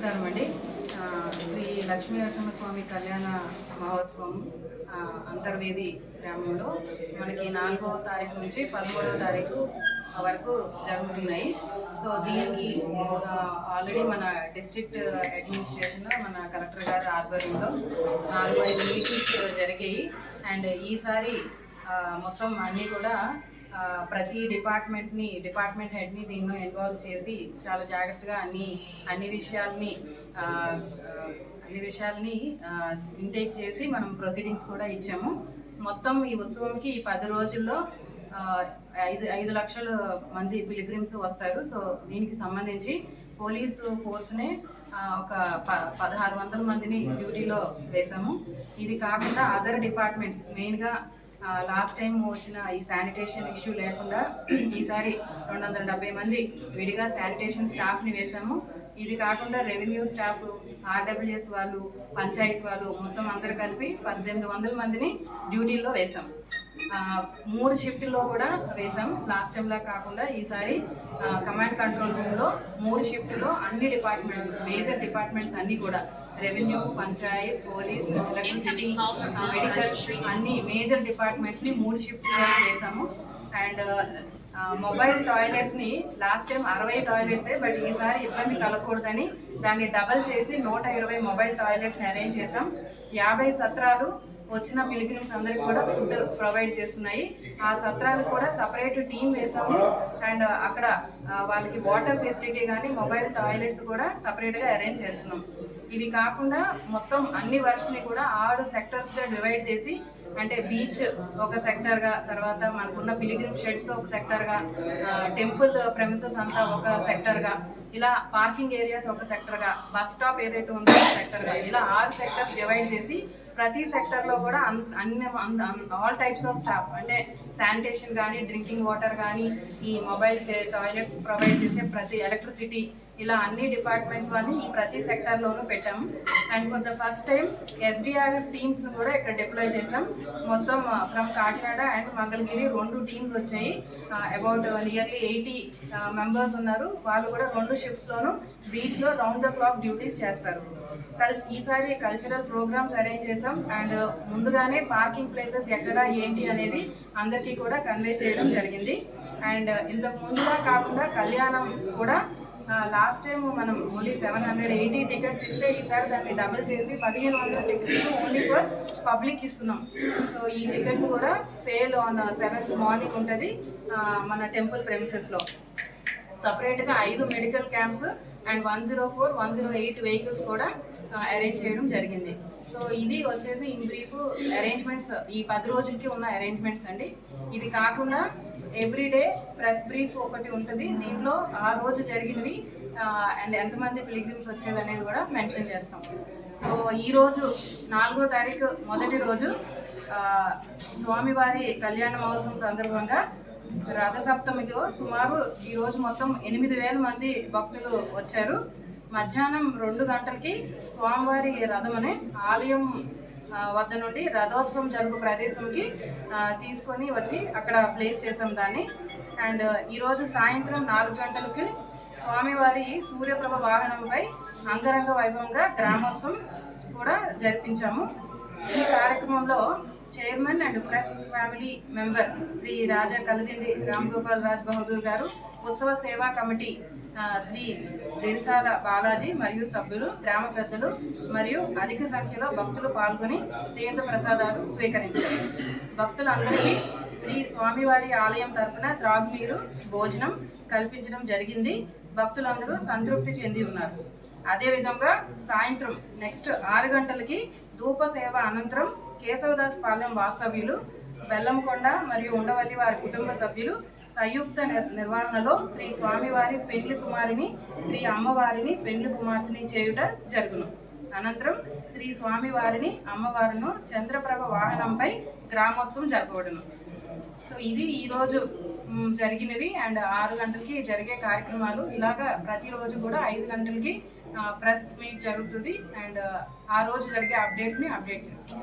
నమస్కారం అండి. శ్రీ లక్ష్మీ నరసింహస్వామి కళ్యాణ మహోత్సవం అంతర్వేది గ్రామంలో మనకి నాలుగో తారీఖు నుంచి పదమూడవ తారీఖు వరకు జరుగుతున్నాయి. సో దీనికి ఆల్రెడీ మన డిస్ట్రిక్ట్ అడ్మినిస్ట్రేషన్ మన కలెక్టర్ గారి ఆధ్వర్యంలో నాలుగు ఐదు మీటింగ్స్ జరిగాయి. అండ్ ఈసారి మొత్తం అన్నీ కూడా ప్రతి డిపార్ట్మెంట్ని డిపార్ట్మెంట్ హెడ్ని దీనిలో ఇన్వాల్వ్ చేసి చాలా జాగ్రత్తగా అన్ని అన్ని విషయాల్ని అన్ని విషయాల్ని ఇంటేక్ చేసి మనం ప్రొసీడింగ్స్ కూడా ఇచ్చాము. మొత్తం ఈ ఉత్సవంకి ఈ పది రోజుల్లో ఐదు ఐదు లక్షల మంది పిలిగ్రిమ్స్ వస్తారు. సో దీనికి సంబంధించి పోలీసు ఫోర్స్ని ఒక ప పదహారు వందల మందిని డ్యూటీలో వేశాము. ఇది కాకుండా అదర్ డిపార్ట్మెంట్స్ మెయిన్గా లాస్ట్ టైం వచ్చిన ఈ శానిటేషన్ ఇష్యూ లేకుండా ఈసారి రెండు వందల డెబ్బై మంది విడిగా శానిటేషన్ స్టాఫ్ని వేశాము. ఇది కాకుండా రెవెన్యూ స్టాఫ్ ఆర్డబ్ల్యూఎస్ వాళ్ళు పంచాయతీ వాళ్ళు మొత్తం అందరు కలిపి పద్దెనిమిది వందల మందిని డ్యూటీల్లో వేశాం. మూడు షిఫ్ట్లో కూడా వేసాం లాస్ట్ టైంలా కాకుండా ఈసారి కమాండ్ కంట్రోల్ రూమ్లో మూడు షిఫ్ట్లో అన్ని డిపార్ట్మెంట్స్ మేజర్ డిపార్ట్మెంట్స్ అన్నీ కూడా revenue panchayat police electricity medical అన్ని మేజర్ డిపార్ట్మెంట్స్ని మూడు షిఫ్ట్లో వేసాము అండ్ మొబైల్ టాయిలెట్స్ని లాస్ట్ టైం అరవై టాయిలెట్సే బట్ ఈసారి ఇబ్బంది కలగకూడదని దాన్ని డబల్ చేసి నూట ఇరవై మొబైల్ టాయిలెట్స్ని అరేంజ్ చేసాం యాభై సత్రాలు వచ్చిన పిలిగ్రిమ్స్ అందరికి కూడా ఫుడ్ ప్రొవైడ్ చేస్తున్నాయి. ఆ సత్రాలు కూడా సపరేట్ టీం వేసాము. అండ్ అక్కడ వాళ్ళకి వాటర్ ఫెసిలిటీ కానీ మొబైల్ టాయిలెట్స్ కూడా సపరేట్గా అరేంజ్ చేస్తున్నాం. ఇవి కాకుండా మొత్తం అన్ని వర్క్స్ని కూడా ఆరు సెక్టర్స్గా డివైడ్ చేసి అంటే బీచ్ ఒక సెక్టర్గా తర్వాత మనకున్న పిలిగ్రిమ్ షెడ్స్ ఒక సెక్టర్గా టెంపుల్ ప్రెమిసెస్ అంతా ఒక సెక్టర్గా ఇలా పార్కింగ్ ఏరియాస్ ఒక సెక్టర్గా బస్ స్టాప్ ఏదైతే ఉందో ఒక సెక్టర్గా ఇలా ఆరు సెక్టర్స్ డివైడ్ చేసి ప్రతి సెక్టర్లో కూడా అన్- అన్ని ఆల్ టైప్స్ ఆఫ్ స్టాఫ్ అంటే శానిటేషన్ కానీ డ్రింకింగ్ వాటర్ కానీ ఈ మొబైల్ టాయిలెట్స్ ప్రొవైడ్ చేసే ప్రతి ఎలక్ట్రిసిటీ ఇలా అన్ని డిపార్ట్మెంట్స్ వాళ్ళని ఈ ప్రతి సెక్టర్లోనూ పెట్టాము. And for the first time SDRF టీమ్స్ను కూడా ఇక్కడ డిప్లాయ్ చేసాం మొత్తం uh, from Kakinada and Mangalagiri రెండు టీమ్స్ వచ్చాయి. అబౌట్ నియర్లీ ఎయిటీ మెంబర్స్ ఉన్నారు. వాళ్ళు కూడా రెండు షిఫ్ట్స్లోనూ బీచ్లో రౌండ్ ద క్లాక్ డ్యూటీస్ చేస్తారు. కల్ ఈసారి కల్చరల్ ప్రోగ్రామ్స్ అరేంజ్ చేసాం అండ్ ముందుగానే పార్కింగ్ ప్లేసెస్ ఎక్కడ ఏంటి అనేది అందరికీ కూడా కన్వే చేయడం జరిగింది. అండ్ uh, ఇంతకు ముందుగా కాకుండా కళ్యాణం కూడా లాస్ట్ టైం మనం only seven hundred eighty tickets ఇస్తే ఈసారి దాన్ని డబుల్ చేసి పదిహేను వందల టికెట్స్ ఓన్లీ ఫర్ పబ్లిక్ ఇస్తున్నాం. సో ఈ టికెట్స్ కూడా సేల్ ఆన్ సెవెంత్ మార్నింగ్ ఉంటుంది మన టెంపుల్ ప్రెమిసెస్లో సపరేట్గా ఐదు medical camps and one zero four one zero eight vehicles కూడా అరేంజ్ చేయడం జరిగింది. సో ఇది వచ్చేసి ఇన్ బ్రీఫ్ అరేంజ్మెంట్స్ ఈ పది రోజులకి ఉన్న అరేంజ్మెంట్స్ అండి. ఇది కాకుండా ఎవ్రీడే ప్రెస్ బ్రీఫ్ ఒకటి ఉంటుంది. దీంట్లో ఆ రోజు జరిగినవి అండ్ ఎంతమంది పిలిగ్రిమ్స్ వచ్చేది అనేది కూడా మెన్షన్ చేస్తాం. సో ఈరోజు నాలుగో తారీఖు మొదటి రోజు స్వామివారి కళ్యాణ మహోత్సవం సందర్భంగా రథసప్తమిలో సుమారు ఈరోజు మొత్తం ఎనిమిది వేల మంది భక్తులు వచ్చారు. మధ్యాహ్నం రెండు గంటలకి స్వామివారి రథం అనే ఆలయం వద్ద నుండి రథోత్సవం జరుగు ప్రదేశంకి తీసుకొని వచ్చి అక్కడ ప్లేస్ చేసాం దాన్ని. అండ్ ఈరోజు సాయంత్రం నాలుగు గంటలకి స్వామివారి సూర్యప్రభ వాహనంపై అంగరంగ వైభవంగా గ్రామోత్సవం కూడా జరిపించాము. ఈ కార్యక్రమంలో chairman and press family member Shri Raja Kalidindi Ram Gopal Raj Bahadur గారు ఉత్సవ సేవా కమిటీ శ్రీ దేశాల బాలాజీ మరియు సభ్యులు గ్రామ పెద్దలు మరియు అధిక సంఖ్యలో భక్తులు పాల్గొని తీర్థ ప్రసాదాలు స్వీకరించారు. భక్తులందరికీ శ్రీ స్వామివారి ఆలయం తరపున త్రాగునీరు భోజనం కల్పించడం జరిగింది. భక్తులందరూ సంతృప్తి చెంది ఉన్నారు. అదేవిధంగా సాయంత్రం నెక్స్ట్ ఆరు గంటలకి ధూప సేవ అనంతరం కేశవదాస్ పాలెం వాస్తవ్యులు బెల్లంకొండ మరియు ఉండవల్లి వారి కుటుంబ సభ్యులు సంయుక్త నిర్వహణలో శ్రీ స్వామివారి పెండ్లి కుమారిని శ్రీ అమ్మవారిని పెండ్లి కుమార్తెని చేయుట జరుగును. అనంతరం శ్రీ స్వామివారిని అమ్మవారును చంద్రప్రభ వాహనంపై గ్రామోత్సవం జరపబడును. సో ఇది ఈరోజు జరిగినవి. అండ్ ఆరు గంటలకి జరిగే కార్యక్రమాలు. ఇలాగా ప్రతిరోజు కూడా ఐదు గంటలకి ప్రెస్ మీట్ జరుగుతుంది. అండ్ ఆ రోజు జరిగే అప్డేట్స్ని అప్డేట్ చేస్తాం.